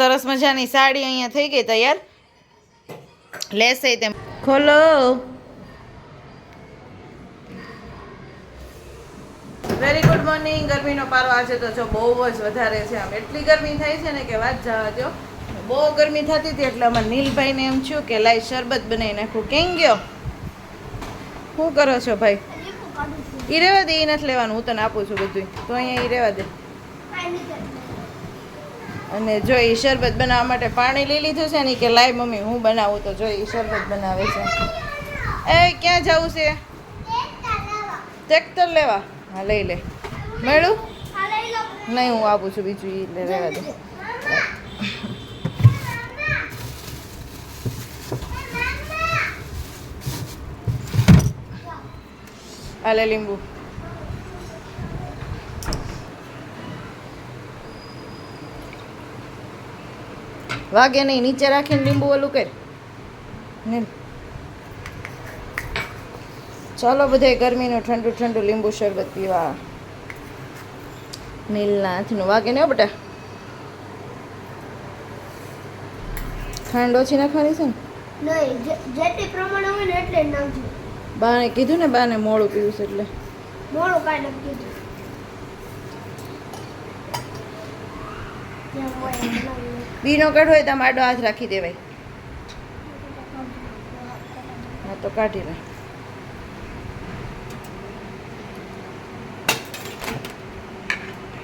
સરસ મજાની સાડી અહીંયા થઈ ગઈ તૈયાર. લેશે તેમ. ખોલો. વેરી ગુડ મોર્નિંગ ગરમીનો પારો આજે તો જો બહુ જ વધારે છે આમ. એટલી ગરમી થાય છે ને કે વાત જવા દો બહુ ગરમી થતી હતી એટલે અમારે નીલભાઈને એમ થયું કે લાઈ શરબત બનાવી નાખું. કેમ ગયો? શું કરો છો ભાઈ? ઈ રહેવા દે એ નથી લેવાનું. હું તને આપું છું બધું તો અહીંયા ઈ રહેવા દે. અને જો એ શરબત બનાવવા માટે પાણી લઈ લીધું છે ને કે, લાય મમ્મી, હું બનાવું. તો જો એ શરબત બનાવે છે. એ, ક્યાં જવું છે? ટ્રેક્ટર લેવા. હા, લઈ લે. મેળું? નહીં, હું આપું છું, બીજું એ લે, રહેવા દે. આ લે લીંબુ. વાગે નહીં નીચે રાખીને લીંબુ ઓલું કર. ને ચાલો બધે ગરમીનું ઠંડુ ઠંડુ લીંબુ શરબત પીવા. નીલના હાથનું વાગે ને બેટા. ખાંડ ઓછી નાખવાની છે ને? નહીં જે- જેટલી પ્રમાણે હોય ને એટલે નાખજો. બાને કીધું ને બાને મોડું પીવું છે એટલે. મોડું કાંઈ નથી કીધું બીનો કઢ હોય તો આડો હાથ રાખી દેવાય. હા તો કાઢી લે.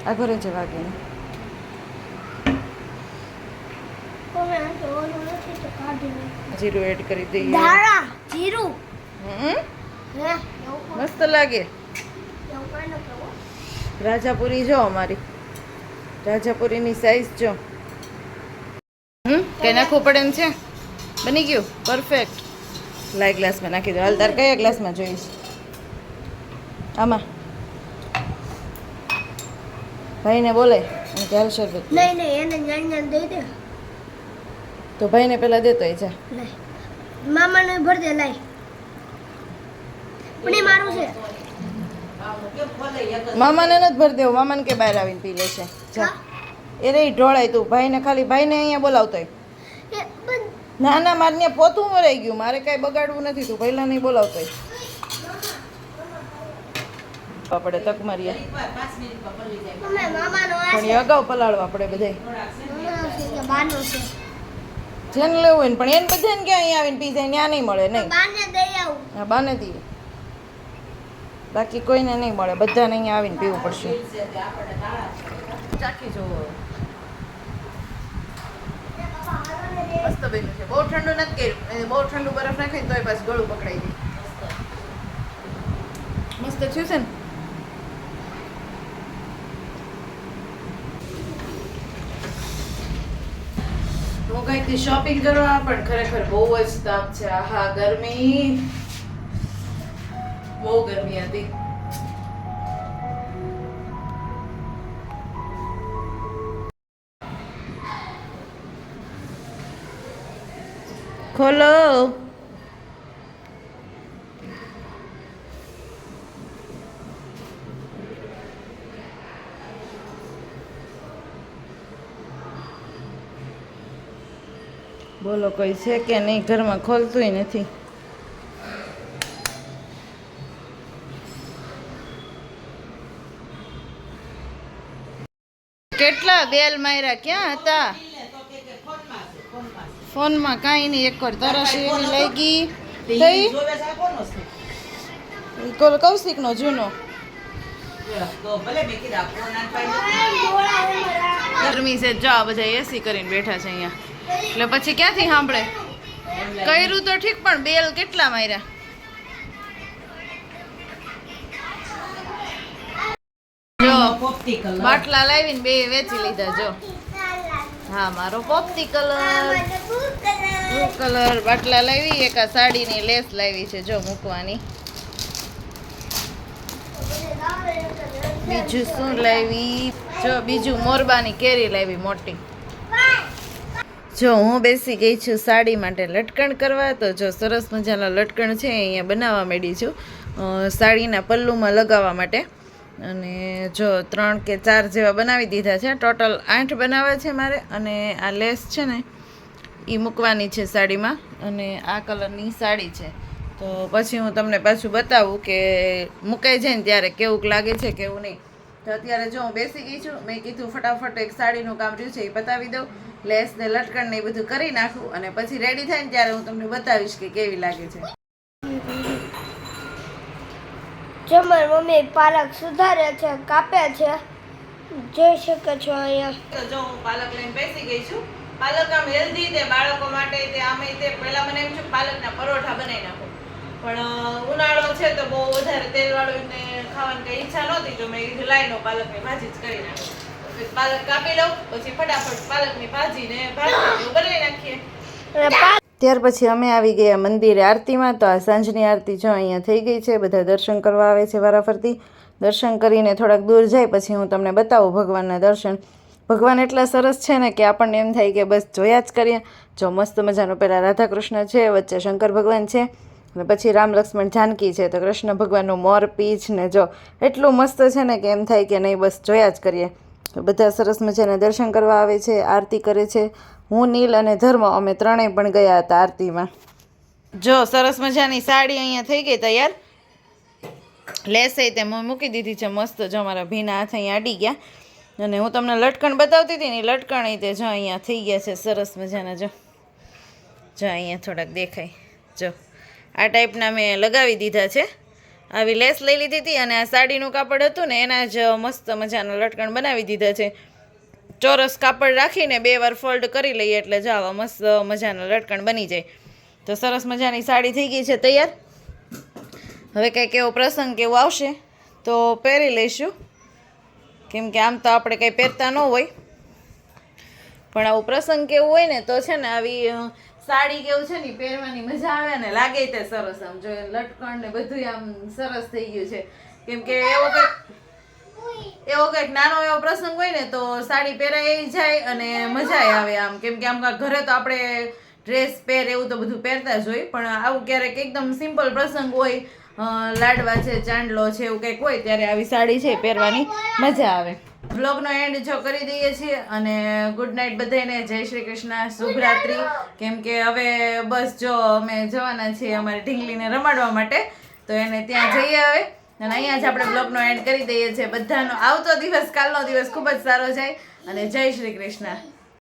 આ ઘરે કાઢી નાખો. જીરું એડ કરી દઈએ. ધાણા જીરું. મસ્ત લાગે. રાજાપુરી જો અમારી. રાજાપુરીની સાઈઝ જો. હમ? કે નાખવું પડે એમ છે? બની ગયું? પરફેક્ટ લાય ગ્લાસમાં નાખી દો. હાલ તાર કયા ગ્લાસમાં જોઈશ? આમાં. ભાઈને બોલે અને શરબત નહીં નહીં એને જ્ઞાન જ્ઞાન દઈ દે. તો ભાઈને પેલા દેતો એ જા. મામાને ભર દે લાય. પણ એ મારું છે. મામાને નથી ભર દેવું. મામાને કે બહાર આવીને પી લેશે. જા. એ રહી ઢોળાય તું. ભાઈને ખાલી ભાઈને અહીંયા બોલાવતો બંધ ના ના મારે ત્યાં પોતું મરાઈ ગયું. મારે કાંઈ બગાડવું નથી તું. પહેલાં નહીં બોલાવતો આપણે તક મારીએ તમે મામાનો આ પણ એ અગાઉ પલાળવા આપણે છે જેને લેવું હોય ને પણ એને બધાને ક્યાં અહીંયા આવીને પી જાય ત્યાં નહીં મળે નહીં. બાને હા બાને દઈએ. બાકી કોઈને નહીં મળે. બધાને અહીંયા આવીને પીવું પડશે. ચાખી જોવો. મસ્ત બન્યું છે. બહુ ઠંડુ નથી કર્યું. બહુ ઠંડુ બરફ નાખે તોય બસ ગળું પકડાઈ ગયું. મસ્ત થયું છે ને? હું શોપિંગ કરવા પણ ખરેખર બહુ જ તાપ છે. આહા, ગરમી. બહુ ગરમી હતી. ખોલો. બોલો કોઈ છે કે નહીં? ઘરમાં ખોલતુંય નથી. કેટલા બેલ માર્યા? ક્યાં હતા? ફોનમાં કાંઈ નહીં એક વાર તરસ એવી લાગી થઈ કોલ કૌશિકનો જૂનો. ગરમી છે જો બધા એસી કરીને બેઠા છે અહીંયા. એટલે પછી ક્યાંથી સાંભળે? કર્યું તો ઠીક પણ બેલ કેટલા માર્યા? જો બાટલા લાવીને બે વેચી લીધા જો. હા મારો પોપટી કલર બ્લુ કલર બાટલા લાવી, એક આ સાડીની લેસ લાવી છે જો મૂકવાની. બીજું શું લાવી? જો બીજું મોરબાની કેરી લાવી મોટી. જો હું બેસી ગઈ છું સાડી માટે લટકણ કરવા, તો જો સરસ મજાના લટકણ છે અહીંયા બનાવવા માંડી છું. સાડીના પલ્લુમાં લગાવવા માટે. અને જો ત્રણ કે ચાર જેવા બનાવી દીધા છે. ટોટલ આઠ બનાવવા છે મારે અને આ લેસ છે ને એ મૂકવાની છે સાડીમાં અને આ કલરની સાડી છે. તો પછી હું તમને પાછું બતાવું કે મૂકાઈ જાય ને ત્યારે કેવું લાગે છે કેવું નહીં. તો અત્યારે જો હું બેસી ગઈ છું મેં કીધું ફટાફટ એક સાડીનું કામ રહ્યું છે એ પતાવી દઉં. લેસ ને લટકણ એ બધું કરી નાખું અને પછી રેડી થાય ને ત્યારે હું તમને બતાવીશ કે કેવી લાગે છે. જો મારી મમ્મી પાલક સુધારે છે કાપે છે. જોઈ શકે છો અહીંયા. તો જો હું પાલક લઈને બેસી ગઈ છું પાલક આમ હેલ્ધી તે બાળકો માટે તે આમે તે, પહેલા મને એમ છે પાલકના પરોઠા બનાવી નાખો. પણ ઉનાળો છે તો બહુ વધારે તેલવાળું ને ખાવાની કઈ ઈચ્છા નહોતી, તો મેં લાઈનો પાલકની ભાજી જ કરી નાખો. પાલક કાપી લઉં, પછી ફટાફટ પાલકની ભાજી ને ભાજી બનાવી નાખીએ. ત્યાર પછી અમે આવી ગયા મંદિરે આરતીમાં, તો આ સાંજની આરતી જો અહીંયા થઈ ગઈ છે, બધા દર્શન કરવા આવે છે વારાફરતી. દર્શન કરીને થોડાક દૂર જાય, પછી હું તમને બતાવું ભગવાનના દર્શન. ભગવાન એટલા સરસ છે ને કે આપણને એમ થાય કે બસ જોયા જ કરીએ. જો મસ્ત મજાનું પહેલાં રાધા કૃષ્ણ છે, વચ્ચે શંકર ભગવાન છે, અને પછી રામ લક્ષ્મણ જાનકી છે, તો કૃષ્ણ ભગવાનનું મોર પીછ ને જો એટલું મસ્ત છે ને કે એમ થાય કે નહીં, બસ જોયા જ કરીએ. બધા સરસ મજાના દર્શન કરવા આવે છે, આરતી કરે છે. હું, નીલ અને ધર્મ અમે ત્રણેય પણ ગયા હતા આરતીમાં. જો સરસ મજાની સાડી અહીંયા થઈ ગઈ તૈયાર. લેસે તે મૂકી દીધી છે, મસ્ત જો મારા ભીના હાથ અહીંયા અડી ગયા. અને હું તમને લટકણ બતાવતી હતી ને લટકણ તે જો અહીંયા થઈ ગયા છે, સરસ મજાના જો. જો અહીંયા થોડાક દેખાય. જો, આ ટાઈપના મેં લગાવી દીધા છે. આવી લેસ લઈ લીધી હતી અને આ સાડીનું કાપડ હતું ને એના જ મસ્ત મજાના લટકણ બનાવી દીધા છે. ચોરસ કાપડ રાખીને બે વાર ફોલ્ડ કરી લઈએ એટલે જો આવા મસ્ત મજાના લટકણ બની જાય. તો સરસ મજાની સાડી થઈ ગઈ છે તૈયાર. હવે કંઈક એવો પ્રસંગ કેવો આવશે, તો પહેરી લઈશું. કેમ કે આમ તો આપણે કંઈ પહેરતા ન હોય. પણ આવું પ્રસંગ કેવું હોય ને તો છે ને આવી સાડી કેવું છે ને પહેરવાની મજા આવે ને લાગે તે સરસ આમ જો લટકણ ને બધું આમ સરસ થઈ ગયું છે. કેમ કે એવો કંઈક એવો કંઈક નાનો એવો પ્રસંગ હોય ને તો સાડી પહેરાઈ જાય અને મજા આવે આમ. કેમ કે આમ ઘરે તો આપણે ડ્રેસ પહેર એવું તો બધું પહેરતા જ હોય, પણ આવું ક્યારેક એકદમ સિમ્પલ પ્રસંગ હોય લાડવા છે, ચાંદલો છે, એવું કંઈક હોય ત્યારે આવી સાડી છે પહેરવાની મજા આવે. બ્લોગનો એન્ડ જો કરી દઈએ છીએ અને ગુડ નાઇટ બધાને જય શ્રી કૃષ્ણ શુભરાત્રિ કેમ કે હવે બસ જો અમે જવાના છીએ અમારે ઢીંગલીને રમાડવા માટે, તો એને ત્યાં જઈએ હવે. અને અહીંયા જ આપણે બ્લોગનો એન્ડ કરી દઈએ છીએ. બધાનો આવતો દિવસ, કાલનો દિવસ ખૂબ જ સારો જાય. અને જય શ્રી કૃષ્ણ.